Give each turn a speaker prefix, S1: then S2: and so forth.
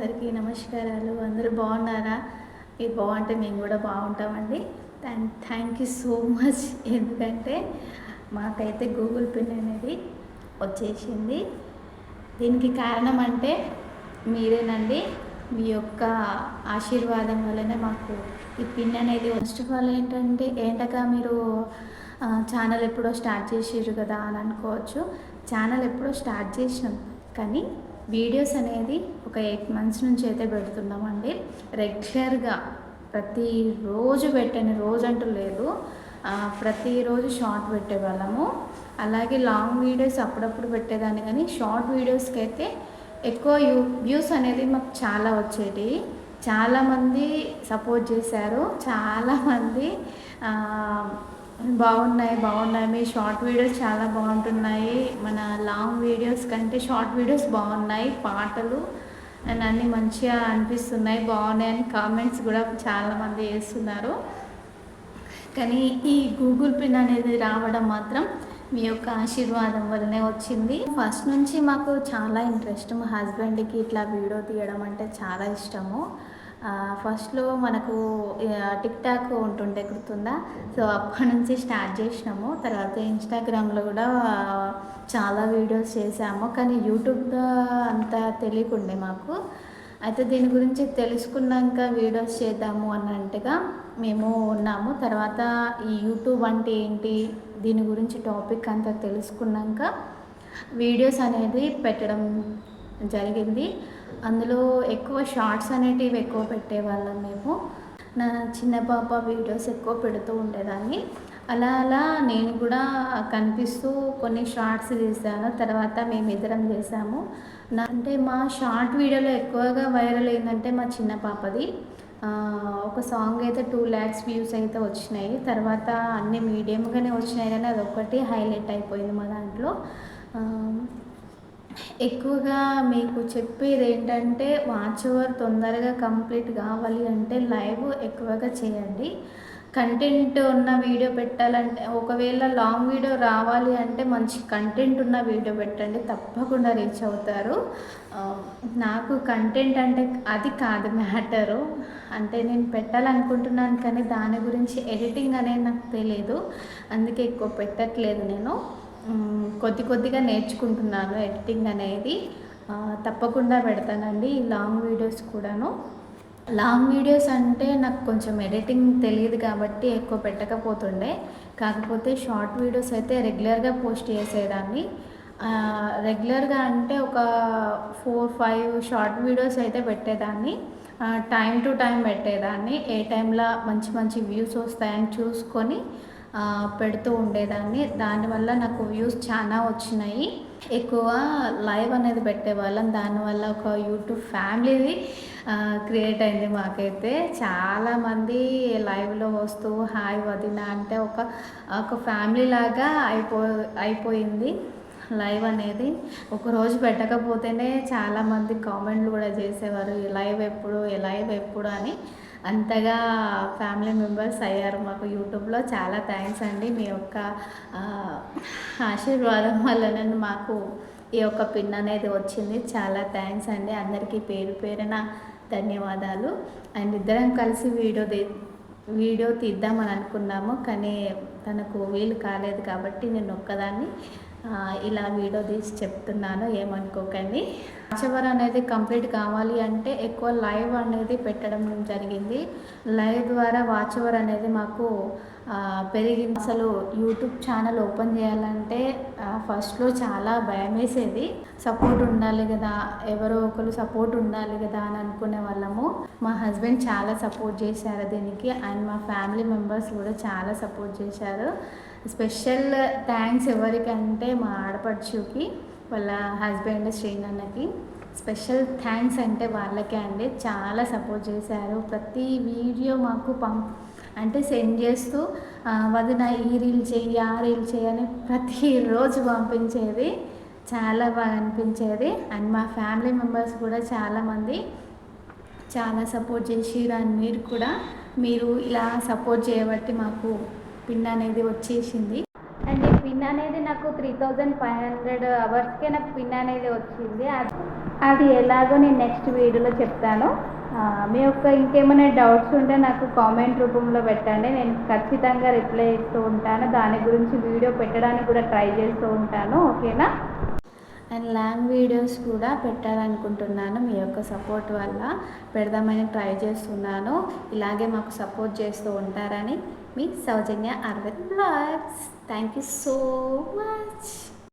S1: అందరికీ నమస్కారాలు. అందరూ బాగున్నారా? మీరు బాగుంటే మేము కూడా బాగుంటామండి. Thank thank you so much. ఎందుకంటే మాకైతే గూగుల్ పిన్ అనేది వచ్చేసింది. దీనికి కారణం అంటే మీరేనండి మీ యొక్క ఆశీర్వాదం వల్లనే మాకు ఈ పిన్ అనేది ఫస్ట్ ఆఫ్ ఆల్ ఏంటంటే ఏంటగా మీరు ఛానల్ ఎప్పుడో స్టార్ట్ చేసారు కదా అని అనుకోవచ్చు. ఛానల్ ఎప్పుడో స్టార్ట్ చేసినాం. కానీ వీడియోస్ అనేది ఒక ఎయిట్ మంత్స్ నుంచి అయితే పెడుతున్నామండి. రెగ్యులర్గా ప్రతిరోజు పెట్టని రోజు అంటూ లేదు. ప్రతిరోజు షార్ట్ పెట్టేవాళ్ళము. అలాగే లాంగ్ వీడియోస్ అప్పుడప్పుడు పెట్టేదాన్ని కానీ షార్ట్ వీడియోస్కి అయితే ఎక్కువ యూ వ్యూస్ అనేది మాకు చాలా వచ్చేటి. చాలామంది సపోర్ట్ చేశారు. చాలామంది బాగున్నాయి బాగున్నాయి. మీ షార్ట్ వీడియోస్ చాలా బాగుంటున్నాయి. మన లాంగ్ వీడియోస్ కంటే షార్ట్ వీడియోస్ బాగున్నాయి పాటలు అండ్ అన్నీ మంచిగా అనిపిస్తున్నాయి బాగున్నాయి అని కామెంట్స్ కూడా చాలామంది వేస్తున్నారు కానీ ఈ గూగుల్ పిన్ అనేది రావడం మాత్రం మీ యొక్క ఆశీర్వాదం వల్లనే వచ్చింది. ఫస్ట్ నుంచి మాకు చాలా ఇంట్రెస్ట్ మా హస్బెండ్కి ఇట్లా వీడియో తీయడం అంటే చాలా ఇష్టము. ఫస్ట్లో మనకు టిక్ టాక్ ఉంటుండే గుర్తుందా? సో అప్పటి నుంచి స్టార్ట్ చేసినాము. తర్వాత ఇన్స్టాగ్రామ్లో కూడా చాలా వీడియోస్ చేసాము. కానీ యూట్యూబ్లో అంత తెలియకుండే మాకు. అయితే దీని గురించి తెలుసుకున్నాక వీడియోస్ చేద్దాము అన్నట్టుగా మేము ఉన్నాము. తర్వాత ఈ యూట్యూబ్ అంటే ఏంటి దీని గురించి టాపిక్ అంతా తెలుసుకున్నాక వీడియోస్ అనేది పెట్టడం జరిగింది. అందులో ఎక్కువ షార్ట్స్ అనేటివి ఎక్కువ పెట్టేవాళ్ళం మేము. నా చిన్న పాప వీడియోస్ ఎక్కువ పెడుతూ ఉండేదాన్ని. అలా అలా నేను కూడా కనిపిస్తూ కొన్ని షార్ట్స్ చేశాను తర్వాత మేమిద్దరం చేసాము నా అంటే మా షార్ట్ వీడియోలో ఎక్కువగా వైరల్ అయిందంటే మా చిన్న పాపది. ఒక సాంగ్ అయితే టూ ల్యాక్స్ వ్యూస్ అయితే వచ్చినాయి. తర్వాత అన్ని మీడియంగానే వచ్చినాయి కానీ అదొకటి హైలైట్ అయిపోయింది మా దాంట్లో. ఎక్కువగా మీకు చెప్పేది ఏంటంటే వాచ్ ఓవర్ తొందరగా కంప్లీట్ కావాలి అంటే లైవ్ ఎక్కువగా చేయండి. కంటెంట్ ఉన్న వీడియో పెట్టాలంటే ఒకవేళ లాంగ్ వీడియో రావాలి అంటే మంచి కంటెంట్ ఉన్న వీడియో పెట్టండి తప్పకుండా రీచ్ అవుతారు. నాకు కంటెంట్ అంటే అది కాదు మ్యాటరు. అంటే నేను పెట్టాలనుకుంటున్నాను కానీ దాని గురించి ఎడిటింగ్ అనేది నాకు తెలియదు అందుకే ఎక్కువ పెట్టట్లేదు నేను. కొద్ది కొద్దిగా నేర్చుకుంటున్నాను ఎడిటింగ్ అనేది. తప్పకుండా పెడతానండి ఈ లాంగ్ వీడియోస్ కూడాను. లాంగ్ వీడియోస్ అంటే నాకు కొంచెం ఎడిటింగ్ తెలియదు కాబట్టి ఎక్కువ పెట్టకపోతుండే. కాకపోతే షార్ట్ వీడియోస్ అయితే రెగ్యులర్గా పోస్ట్ చేసేదాన్ని. రెగ్యులర్గా అంటే ఒక ఫోర్ ఫైవ్ షార్ట్ వీడియోస్ అయితే పెట్టేదాన్ని. టైం టు టైం పెట్టేదాన్ని. ఏ టైంలో మంచి మంచి వ్యూస్ వస్తాయని చూసుకొని పెడుతూ ఉండేదాన్ని. దానివల్ల నాకు వ్యూస్ చాలా వచ్చినాయి. ఎక్కువ లైవ్ అనేది పెట్టేవాళ్ళం. దానివల్ల ఒక యూట్యూబ్ ఫ్యామిలీది క్రియేట్ అయింది మాకైతే. చాలామంది లైవ్లో వస్తూ హాయ్ వదిన అంటే ఒక ఒక ఫ్యామిలీ లాగా అయిపో అయిపోయింది లైవ్ అనేది. ఒకరోజు పెట్టకపోతేనే చాలామంది కామెంట్లు కూడా చేసేవారు లైవ్ ఎప్పుడు లైవ్ ఎప్పుడు అని. అంతగా ఫ్యామిలీ మెంబర్స్ అయ్యారు మాకు యూట్యూబ్లో. చాలా థ్యాంక్స్ అండి. మీ యొక్క ఆశీర్వాదం ఆశీర్వాదం నన్ను మాకు ఈ యొక్క పిన్ అనేది వచ్చింది. చాలా థ్యాంక్స్ అండి. అందరికీ పేరు పేరున ధన్యవాదాలు. అండ్ ఇద్దరం కలిసి వీడియో వీడియో తీద్దామని అనుకున్నాము. కానీ తనకు వీలు కాలేదు కాబట్టి నేను ఒక్కదాన్ని ఇలా వీడియో తీసి చెప్తున్నాను ఏమనుకోకండి. వాచవర్ అనేది కంప్లీట్ కావాలి అంటే ఎక్కువ లైవ్ అనేది పెట్టడం జరిగింది. లైవ్ ద్వారా వాచవర్ అనేది మాకు పెరిగింది అసలు యూట్యూబ్ ఛానల్ ఓపెన్ చేయాలంటే ఫస్ట్లో చాలా భయం వేసేది సపోర్ట్ ఉండాలి కదా ఎవరో ఒకరు సపోర్ట్ ఉండాలి కదా అని అనుకునే వాళ్ళము. మా హస్బెండ్ చాలా సపోర్ట్ చేశారు దీనికి అండ్ మా ఫ్యామిలీ మెంబర్స్ కూడా చాలా సపోర్ట్ చేశారు. స్పెషల్ థ్యాంక్స్ ఎవరికంటే మా ఆడపడుచుకి వాళ్ళ హస్బెండ్ శ్రీనన్నకి. స్పెషల్ థ్యాంక్స్ అంటే వాళ్ళకే అండి. చాలా సపోర్ట్ చేశారు. ప్రతి వీడియో మాకు పంప్ అంటే సెండ్ చేస్తూ వదిన ఈ రీల్ చేయి ఆ రీల్ చేయి అని ప్రతిరోజు పంపించేది. చాలా బాగా అనిపించేది. అండ్ మా ఫ్యామిలీ మెంబర్స్ కూడా చాలామంది చాలా సపోర్ట్ చేసిరు అండ్ మీరు కూడా మీరు ఇలా సపోర్ట్ చేయబట్టి మాకు పిన్ అనేది వచ్చేసింది. అండ్ ఈ పిన్ అనేది నాకు త్రీ థౌజండ్ ఫైవ్ హండ్రెడ్ అవర్స్కే నాకు పిన్ అనేది వచ్చింది. అది ఎలాగో నేను నెక్స్ట్ వీడియోలో చెప్తాను. మీ యొక్క ఇంకేమైనా డౌట్స్ ఉంటే నాకు కామెంట్ రూపంలో పెట్టండి. నేను ఖచ్చితంగా రిప్లై ఇస్తూ ఉంటాను. దాని గురించి వీడియో పెట్టడానికి కూడా ట్రై చేస్తూ ఉంటాను. ఓకేనా? అండ్ లాంగ్ వీడియోస్ కూడా పెట్టాలనుకుంటున్నాను మీ యొక్క సపోర్ట్ వల్ల. పెడదామని ట్రై చేస్తున్నాను. ఇలాగే మాకు సపోర్ట్ చేస్తూ ఉంటారని. మీ Soujanya Aravind blogs thank you so much